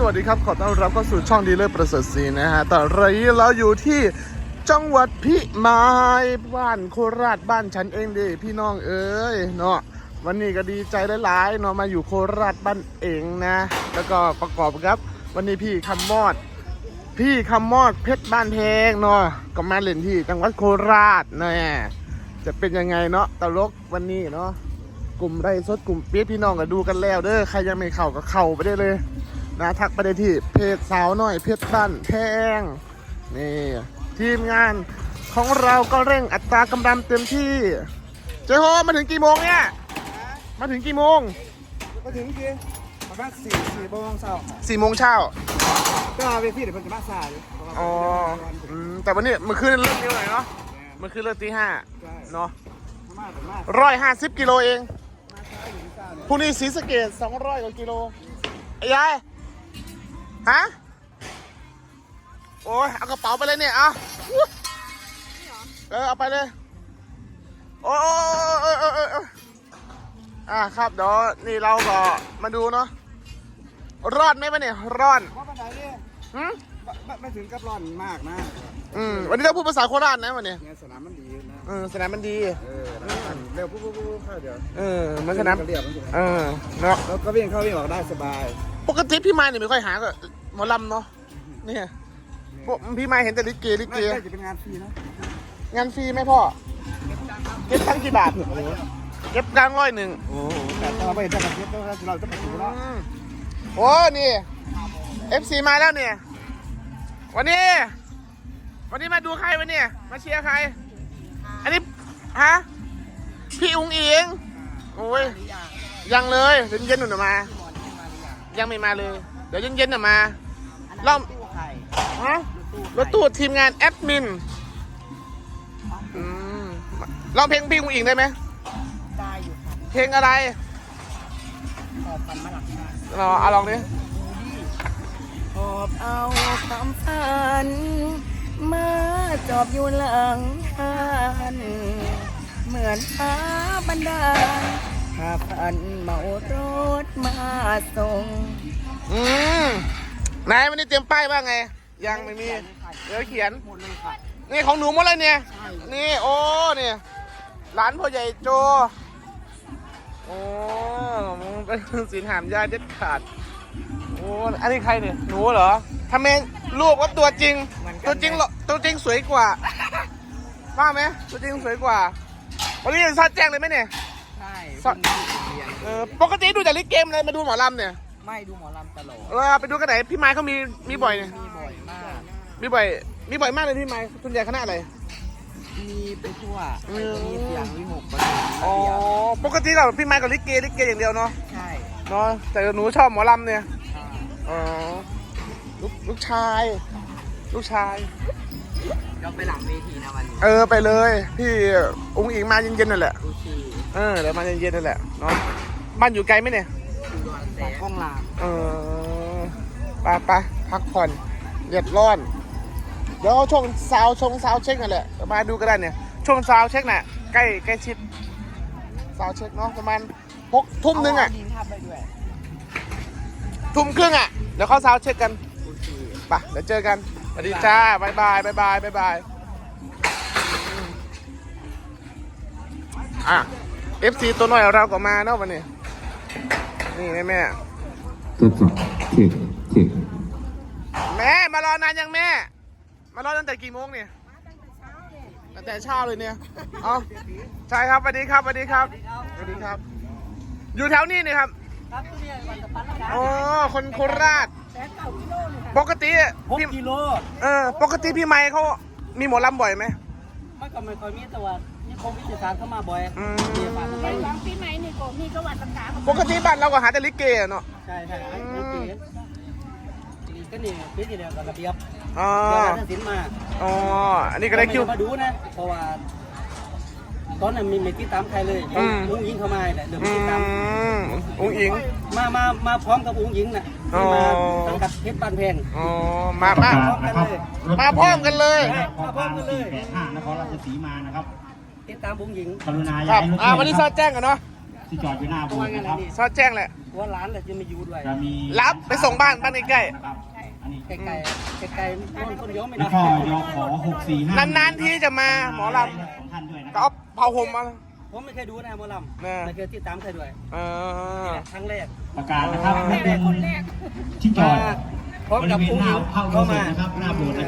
สวัสดีครับ ขอต้อนรับเข้าสู่ช่องดีเลอร์ประเสริฐศรีนะฮะตอนนี้เราอยู่ที่จังหวัดพิมายบ้านโคราชบ้านฉันเองดิพี่น้องเอ้ยเนาะวันนี้ก็ดีใจหลายๆเนาะมาอยู่โคราชบ้านเองนะ แล้วก็ประกอบครับ วันนี้พี่คำมอด พี่คำมอดเพชรบ้านแพงเนาะก็มาเล่นที่จังหวัดโคราชนะจะเป็นยังไงเนาะตลกวันนี้เนาะกลุ่มไรสดกลุ่มเปี๊ยพี่น้องก็ดูกันแล้วเด้อใครยังไม่เข้าก็เข้าไปได้เลย นะทักไปได้ที่เพจสาวน้อยเพชรบ้านแพงนี่ทีมงานของเราก็เร่งอัตรากำลังเต็มที่ เจ๊โฮมาถึงกี่โมงเนี่ยมาถึงกี่โมงมาถึงกี่ประมาณสี่สี่โมงเช้าสี่โมงเช้าก็เวทีเดี๋ยวมันจะมาสายอ๋ออืมแต่วันนี้เมื่อคืนเริ่มเร็วหน่อยเนาะเมื่อคืนเริ่มตีห้าเนาะมากมากร้อยห้าสิบกิโลเองมาช้าอยู่ที่เก้าเนี่ยพรุ่งนี้ศรีสะเกดสองร้อยกว่ากิโลไอ้ยาย ฮะ โอ้ยเอากระเป๋าไปเลยเนี่ย เอาเออเอาไปเลย โอ้ยโอ้ยโอ้ยโอ้ยโอ้ยโอ้ยอ่าครับเดี๋ยวนี่เราก็มาดูเนาะรอดไหมวะเนี่ยรอดเพราะปัญหาเนี่ยหืมไม่ไม่ถึงกับร้อนมากนะอืมวันนี้เราพูดภาษาโคราชนะวันนี้เนี่ยสนามมันดีนะเออสนามมันดีเออแล้วมันเร็วปุ๊บปุ๊บปุ๊บเข้าเดี๋ยวเออเหมันสนามก็เรียบมันเออเนาะแล้วก็วิ่งเข้าวิ่งออกได้สบาย ปกติพี่ไม้เนี่ยไม่ค่อยหาก็ หมอลำเนาะเนี่ยพวกพี่ไม้เห็นแต่ลิเกลิเก น่าจะเป็นงานฟรีนะงานฟรีไหมพ่อ เก็บตังค์กี่บาท เก็บกลางร้อยหนึ่งโอ้โหแต่ถ้าเราไม่เห็นจะกระเทียบเราจะไปถึงแล้วอืมโอ้นี่ FC มาแล้วเนี่ย วันนี้ วันนี้มาดูใครวันนี้มาเชียร์ใคร อันนี้ ฮะ พี่อุ้งอิงโอ้ย ยังเลยเย็นเย็นๆหน่อยมา ยังไม่มาเลย เดี๋ยวเย็นเย็นๆหน่อยมาล่อมฮะรถตู้ทีมงานแอดมินอืมร้องเพลงพี่อุ้งอิงได้ไหมได้อยู่ครับเพลงอะไรขอบกันมาหลังมากรอเอาลองดิขอบเอาความฝันมาจอบอยู่หลังหันเหมือนฟ้าบันดาลหาพันเมารถมาส่ง อืมนายวันนี้เตรียมป้ายว่าไง ยังไม่มี เดี๋ยวเขียน หมดเลยค่ะ นี่ของหนูหมดเลยเนี่ยนี่โอ้เนี่ยร้านพ่อใหญ่โจ โอ้เป็นสินหามยาเด็ดขาด โอ้ อันนี้ใครเนี่ย หนูเหรอทำไมรูปว่าตัวจริงตัวจริงเหรอตัวจริงสวยกว่า ว่าไหมตัวจริงสวยกว่า วันนี้จะซัดแจ้งเลยไหมเนี่ย ใช่สดเออปกติดูจากลิเกมเลยมาดูหมอลำเนี่ย ไม่ดูหมอลำตลอดเออไปดูกันไหนพี่ไม้เขามีมีบ่อยเนี่ยมีบ่อยมาก มีบ่อย มีบ่อยมากเลยพี่ไม้ส่วนใหญ่คณะอะไรมีไปทั่วอืมมีเสียงวิหกประอ๋อเดียวปกติเราพี่ไม้กับลิเกลิเกอย่างเดียวเนาะใช่เนาะแต่หนูชอบหมอลำเนี่ยอ่าอ๋อลูกลูกชาย ลูกชายเราไปหลังเวทีนะวันนี้เออไปเลย พี่อุ้งอิงมาเย็นๆนั่นแหละดูชีเออเดี๋ยวมาเย็นๆนั่นแหละเนาะบ้านอยู่ไกลไหมเนี่ย ดูดอนแสงกล้องลางเออไปไปพักผ่อนเดือดร้อน เดี๋ยวช่วงซาวชงซาวเช็คนั่นแหละเดี๋ยวมาดูก็ได้เนี่ยช่วงซาวเช็คน่ะใกล้ใกล้ชิดซาวเช็คเนาะประมาณหกทุ่มหนึงอะเาดินทับไปด้วยทุ่มครึ่งอะเดี๋ยวเขาซาวเช็คกันดูชีไปเดี๋ยวเจอกันสวัสดีจ้าบายบายบายบายบายบายอะ FC ตัวหน่อยเราก็มาเนาะวันนี้ นี่แม่แม่ทดสอบเช็คเช็คแม่มารอนานยังแม่ มารอตั้งแต่กี่โมงเนี่ยตั้งแต่เช้าเลยเนี่ยเอาใช่ครับสวัสดีครับสวัสดีครับสวัสดีครับ อยู่แถวนี้นี่ครับครับทุเรียนวันตะพันละอ๋อคนโคราชแสนเก้ากิโลเลยปกติหกพี่กิโลเออปกติพี่ไม้เขามีหมอลำบ่อยไหมมันก็ไม่ค่อยมีแต่ว่านี่ โควิดสิบสามเข้ามาบ่อยอืมมีฝากกันไปหลังปีใหม่นี่ก็มีก็วันต่างปกติบ้านเราก็หาแต่ลิเกอะเนาะใช่ใช่ไอ้นี่ปีนี่ก็นี่ปีที่แล้วก็ระเบียบอ๋อเดี๋ยวรัฐศิลป์มาอ๋ออันนี้ก็ได้คิว ม่มาดูนะเพราะว่าตอนนั้นมีไม่ติดตามใครเลยอืม อุ้งยิงเข้ามาเนี่ยเดี๋ยวอืไม่ติดตาม มอุ้งอิง มามามาพร้อมกับอุ้งยิงน่ะอ๋อที่มาสังกัดเพชรบ้านแพง อ๋อมา มาพร้อมกันเลย มาพร้อมกันเลยมาพร้อมกันเลยแปดห้านครราชสีมานะครับ ติดตามอุ้งยิงกรุณาคย้ารับยรถอ่าวันนี้ซอดแจ้งกันเนาะที่จอดอยู่หน้าโบูธนะครับ ซอดแจ้งแหละ ว่าร้านแต่จะไม่อยู่ด้วยจะมีรับไปส่งบ้านบ้านใกล้นะครับอันนี้ไกลๆไกลๆนอนคนเดียวไม่แล้ได้วก็ยอขอหกสี่ห้านาน ๆ ที่จะมาหมอลของท่านด้วยำนะก็ครัเอาเผาห่มมา ผมไม่เคยดูนะหมอลำแน่ ไม่เคยติดตามใครด้วยเออ ครั้งแรกประกาศนะครับให้เป็นที่จอดพร้อมบริกับเวณผู้หหน้าญิงเข้าเข้าเข้ามามา นะครับหน้าโบูธนะ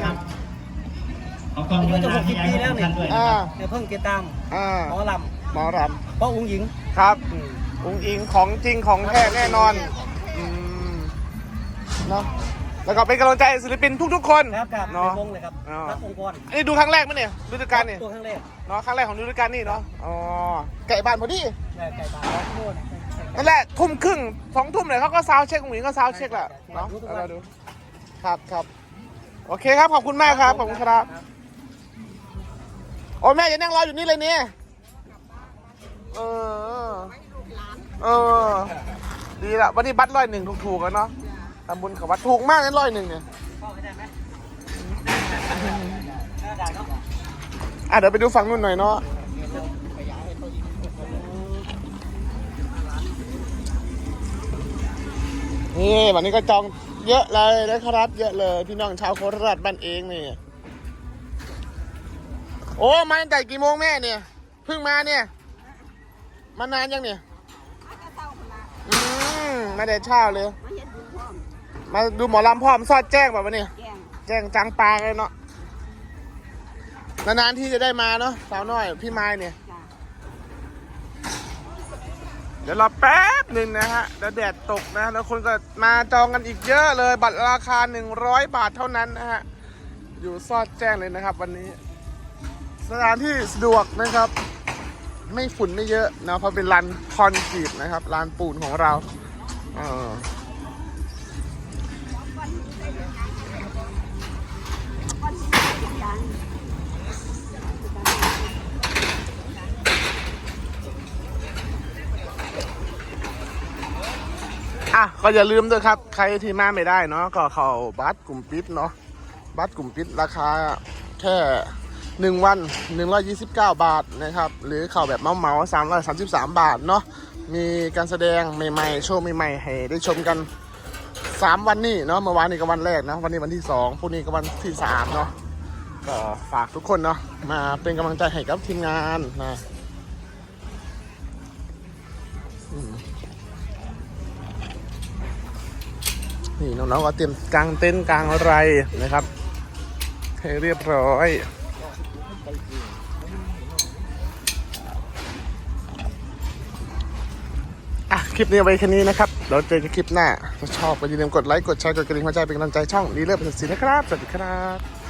ครับเขาต้ องเวลาที่ย้ายของท่านด้วยนะอ่าครับเดี๋ยวเพิ่งติดตามอ่าหมอลหมอรำเพราะอุ้งหญิงำครับ อืมอุ้งอิงของจริงของแท้แน่นอนอืมเนาะแล้วก็เป็นกำลังใจให้ศิลปินทุกๆ คนครับครับในเนาะ วงเลยครับอ๋อรับองค์กรอันนี้ดูครั้งแรกมั้ยเนี่ยฤดูกาลนี่ตัวครั้งแรกเนาะครั้งแรกของฤดูกาลนี่เนาะอ๋อไก่บ้านพอดีได้ไก่บาทโคตรนั่นแหละทุ่มครึ่งสองทุ่มเลยเขาก็ซาวด์เช็คอุ้งอิงก็ซาวด์เช็คแหละเนาะเอาเราดูครับครับโอเคครับขอบคุณมากครับขอบคุณครับ โอ้แม่อย่านั่งรออยู่นี่เลยเนี่ยเออ เออ ดีละวันนี้บัตรร้อยหนึ่งถูกๆกันเนาะทำบุญกับวัดถูกมากนะร้อยหนึ่งเนี่ยเข้าไปได้ไหมได้เนาะอะเดี๋ยวไปดูฝั่งนู้นหน่อยเนาะนี่วันนี้ก็จองเยอะเลยนะครับ เยอะเลย พี่น้องชาวโคราชบ้านเองนี่ โอ้มาตั้งแต่กี่โมงแม่เนี่ยเพิ่งมาเนี่ยมานานยังเนี่ยอืมมาแต่เช้าเลย มาดูหมอลำพร้อมซอดแจ้งแบบวันนี้แจ้งจังปางเลยเนาะนานๆที่จะได้มาเนาะสาวน้อยพี่ไม้เนี่ยเดี๋ยวรอแป๊บหนึ่งนะฮะเดี๋ยวแดดตกนะ แล้วคนก็มาจองกันอีกเยอะเลย บัตรราคา 100 บาทเท่านั้นนะฮะ อยู่ซอดแจ้งเลยนะครับวันนี้ สถานที่สะดวกนะครับ ไม่ฝุ่นไม่เยอะนะเพราะเป็นลานคอนกรีตนะครับลานปูนของเราเอออะก็อย่าลืมด้วยครับ ใครที่มาไม่ได้เนาะก็เข้าบัตรกลุ่มปิดเนาะบัตรกลุ่มปิดราคาแค่ หนึ่งวัน 129 บาทนะครับ หรือเข้าแบบเมาเมาสามร้อยสามสิบสามบาทเนาะมีการแสดงใหม่ๆ โชว์ใหม่ๆให้ได้ชมกัน 3 วันนี้เนาะเมื่อวานนี้ก็วันแรกนะ วันนี้วันที่2พรุ่งนี้ก็วันที่3เนาะก็ฝากทุกคนเนาะมาเป็นกำลังใจให้กับทีมงานนะนี่น้องๆก็เตรียมกางเต็นท์กางอะไรนะครับ ให้เรียบร้อย อะ คลิปนี้เอาไว้แค่นี้นะครับ เราเจอกันคลิปหน้า ถ้าชอบก็อย่าลืมกดไลค์ กดแชร์ กดกระดิ่งหัวใจเป็นกำลังใจช่องดีเลิศประเสริฐศรีนะครับ สวัสดีครับ